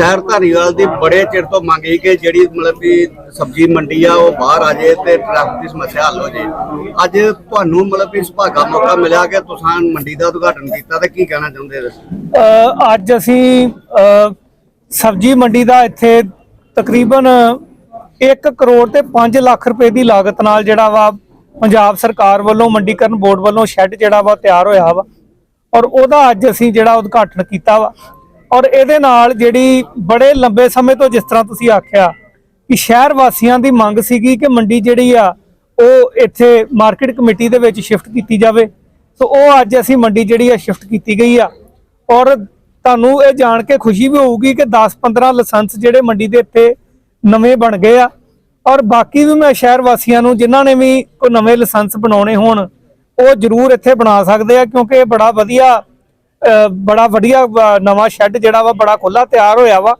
ਸ਼ਹਿਰ ਧਾਰੀਵਾਲ ਦੀ ਬੜੇ ਚਿਰ ਤੋਂ ਮੰਗ ਸੀ ਕਿ ਜਿਹੜੀ ਮਤਲਬ ਵੀ ਸਬਜ਼ੀ ਮੰਡੀ ਆ, ਉਹ ਬਾਹਰ ਆ ਜੇ ਤੇ ਟ੍ਰੈਫਿਕ ਦੀ ਸਮੱਸਿਆ ਹੱਲ ਹੋ ਜੇ ਅੱਜ ਤੁਹਾਨੂੰ ਮਤਲਬ ਵੀ ਸੁਭਾਗਾ ਮੌਕਾ ਮਿਲਿਆ ਕਿ ਤੁਸੀਂ ਮੰਡੀ ਦਾ ਉਦਘਾਟਨ ਕੀਤਾ ਤੇ ਕੀ ਕਹਿਣਾ ਚਾਹੁੰਦੇ ਤੁਸੀਂ ਅੱਜ ਅਸੀਂ ਸਬਜ਼ੀ ਮੰਡੀ ਦਾ ਇੱਥੇ ਤਕਰੀਬਨ 1 ਕਰੋੜ ਤੇ 5 ਲੱਖ ਰੁਪਏ ਦੀ ਲਾਗਤ ਨਾਲ ਜਿਹੜਾ ਵਾ ਪੰਜਾਬ ਸਰਕਾਰ ਵੱਲੋਂ, ਮੰਡੀਕਰਨ ਬੋਰਡ ਵੱਲੋਂ ਸ਼ੈੱਡ ਜਿਹੜਾ ਵਾ ਤਿਆਰ ਹੋਇਆ ਵਾ। ਔਰ ਉਹਦਾ ਅੱਜ ਅਸੀਂ ਜਿਹੜਾ ਉਦਘਾਟਨ ਕੀਤਾ ਵਾ। ਔਰ ਇਹਦੇ ਨਾਲ ਜਿਹੜੀ ਬੜੇ ਲੰਬੇ ਸਮੇਂ ਤੋਂ ਜਿਸ ਤਰ੍ਹਾਂ ਤੁਸੀਂ ਆਖਿਆ ਕਿ ਸ਼ਹਿਰ ਵਾਸੀਆਂ ਦੀ ਮੰਗ ਸੀਗੀ ਕਿ ਮੰਡੀ ਜਿਹੜੀ ਆ, ਉਹ ਇੱਥੇ ਮਾਰਕੀਟ ਕਮੇਟੀ ਦੇ ਵਿੱਚ ਸ਼ਿਫਟ ਕੀਤੀ ਜਾਵੇ। ਸੋ ਉਹ ਅੱਜ ਅਸੀਂ ਮੰਡੀ ਜਿਹੜੀ ਆ ਸ਼ਿਫਟ ਕੀਤੀ ਗਈ ਆ। ਔਰ ਤੁਹਾਨੂੰ ਇਹ ਜਾਣ ਕੇ ਖੁਸ਼ੀ ਵੀ ਹੋਊਗੀ ਕਿ 10-15 ਲਾਇਸੈਂਸ ਜਿਹੜੇ ਮੰਡੀ ਦੇ ਇੱਥੇ ਨਵੇਂ ਬਣ ਗਏ ਆ। ਔਰ ਬਾਕੀ ਵੀ ਮੈਂ ਸ਼ਹਿਰ ਵਾਸੀਆਂ ਨੂੰ, ਜਿਨ੍ਹਾਂ ਨੇ ਵੀ ਕੋਈ ਨਵੇਂ ਲਾਇਸੈਂਸ ਬਣਾਉਣੇ ਹੋਣ, ਉਹ ਜ਼ਰੂਰ ਇੱਥੇ ਬਣਾ ਸਕਦੇ ਆ, ਕਿਉਂਕਿ ਇਹ ਬੜਾ ਵਧੀਆ ਬੜਾ ਵਧੀਆ ਨਵਾਂ ਸ਼ੈੱਡ ਜਿਹੜਾ ਵਾ ਬੜਾ ਖੁੱਲਾ ਤਿਆਰ ਹੋਇਆ ਵਾ।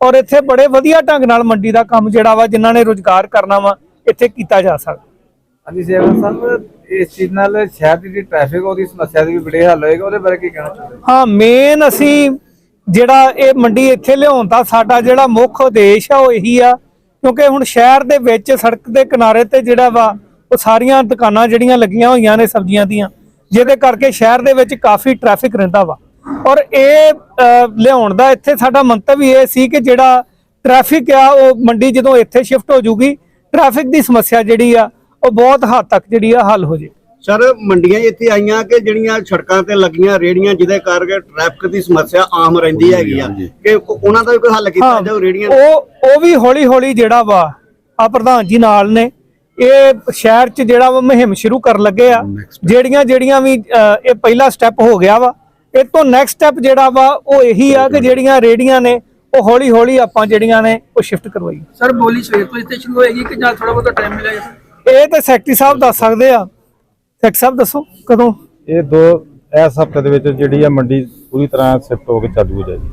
ਔਰ ਇੱਥੇ ਬੜੇ ਵਧੀਆ ਢੰਗ ਨਾਲ ਮੰਡੀ ਦਾ ਕੰਮ ਜਿਹੜਾ ਵਾ ਜਿਨ੍ਹਾਂ ਨੇ ਰੋਜ਼ਗਾਰ ਕਰਨਾ ਵਾ ਇੱਥੇ ਕੀਤਾ ਜਾ ਸਕਦਾ। ਹਾਂਜੀ ਸੇਵਨ ਸਾਹਿਬ ਇਸ ਚੀਜ਼ ਨਾਲ ਸ਼ਹਿਰ ਦੀ ਟ੍ਰੈਫਿਕ ਉਹਦੀ ਸਮੱਸਿਆ ਦੀ ਵੀ ਬੜੇ ਹੱਲ ਹੋਏਗਾ ਉਹਦੇ ਬਾਰੇ ਕੀ ਕਹਿਣਾ ਚਾਹੁੰਦੇ ਹਾਂ? ਮੇਨ ਅਸੀਂ ਜਿਹੜਾ ਇਹ ਮੰਡੀ ਇੱਥੇ ਲਿਆਉਣ ਦਾ ਸਾਡਾ ਜਿਹੜਾ ਮੁੱਖ ਉਦੇਸ਼ ਆ ਉਹ ਇਹੀ ਆ। ਕਿਉਂਕਿ ਹੁਣ ਸ਼ਹਿਰ ਦੇ ਵਿੱਚ ਸੜਕ ਦੇ ਕਿਨਾਰੇ ਤੇ ਜਿਹੜਾ ਵਾ ਉਹ ਸਾਰੀਆਂ ਦੁਕਾਨਾਂ ਜਿਹੜੀਆਂ ਲੱਗੀਆਂ ਹੋਈਆਂ ਨੇ ਸਬਜ਼ੀਆਂ ਦੀਆਂ ਜਿਹਦੇ ਕਰਕੇ ਸ਼ਹਿਰ ਦੇ ਵਿੱਚ ਕਾਫੀ ਟ੍ਰੈਫਿਕ ਰਹਿੰਦਾ ਵਾ। ਔਰ ਇਹ ਲਿਆਉਣ ਦਾ ਇੱਥੇ ਸਾਡਾ ਮੰਤਵ ਹੀ ਇਹ ਸੀ ਕਿ ਜਿਹੜਾ ਟ੍ਰੈਫਿਕ ਆ ਉਹ ਮੰਡੀ ਜਦੋਂ ਇੱਥੇ ਸ਼ਿਫਟ ਹੋ ਜੂਗੀ ਟ੍ਰੈਫਿਕ ਦੀ ਸਮੱਸਿਆ ਜਿਹੜੀ ਆ ਉਹ ਬਹੁਤ ਹੱਦ ਤੱਕ ਜਿਹੜੀ ਆ ਹੱਲ ਹੋ ਜੇ। ਸਰ ਮੰਡੀਆਂ ਇੱਥੇ ਆਈਆਂ ਕਿ ਜਿਹੜੀਆਂ ਸੜਕਾਂ ਤੇ ਲੱਗੀਆਂ ਰੇੜੀਆਂ ਜਿਹਦੇ ਕਰਕੇ ਟ੍ਰੈਫਿਕ ਦੀ ਸਮੱਸਿਆ ਆਮ ਰਹਿੰਦੀ ਹੈਗੀ ਆ? ਕਿ ਉਹ- ਉਹਨਾਂ ਦਾ ਵੀ ਕੋਈ ਹੱਲ ਕੀਤਾ ਜਾਊ ਰੇੜੀਆਂ? ਉਹ ਉਹ ਵੀ ਹੌਲੀ ਹੌਲੀ ਜਿਹੜਾ ਵਾ ਆ ਪ੍ਰਧਾਨ ਜੀ ਨਾਲ ਨੇ ਇਹ ਸ਼ਹਿਰ 'ਚ ਜਿਹੜਾ ਵਾ ਮੁਹਿੰਮ ਸ਼ੁਰੂ ਕਰਨ ਲੱਗੇ ਆ ਜਿਹੜੀਆਂ ਜਿਹੜੀਆਂ ਵੀ ਇਹ ਪਹਿਲਾ ਸਟੈਪ ਹੋ ਗਿਆ ਵਾ। ਇਹ ਤੋਂ ਨੈਕਸਟ ਸਟੈਪ ਜਿਹੜਾ ਵਾ ਉਹ ਇਹੀ ਆ ਕਿ ਜਿਹੜੀਆਂ ਰੇੜੀਆਂ ਨੇ ਉਹ ਹੌਲੀ ਹੌਲੀ ਆਪਾਂ ਜਿਹੜੀਆਂ ਨੇ ਉਹ ਸ਼ਿਫਟ ਕਰਵਾਈ ਸਰ ਬੋਲੀ ਸਵੇਰ ਤੋਂ ਇੱਥੇ ਸ਼ੁਰੂ ਹੋਏਗੀ ਕਿ ਜਾਂ ਥੋੜਾ ਬਹੁਤਾ ਟਾਈਮ ਮਿਲੇਗਾ ਇਹ ਤਾਂ ਸੈਕਟਰੀ ਸਾਹਿਬ ਦੱਸ ਸਕਦੇ ਆ। ਸੈਕਟਰੀ ਸਾਹਿਬ ਦੱਸੋ ਕਦੋਂ? ਇਹ ਦੋ ਇਸ ਹਫ਼ਤੇ ਦੇ ਵਿੱਚ ਜਿਹੜੀ ਆ ਮੰਡੀ ਪੂਰੀ ਤਰ੍ਹਾਂ ਸ਼ਿਫਟ ਹੋ ਕੇ ਚਾਲੂ ਹੋ ਜਾਏਗੀ।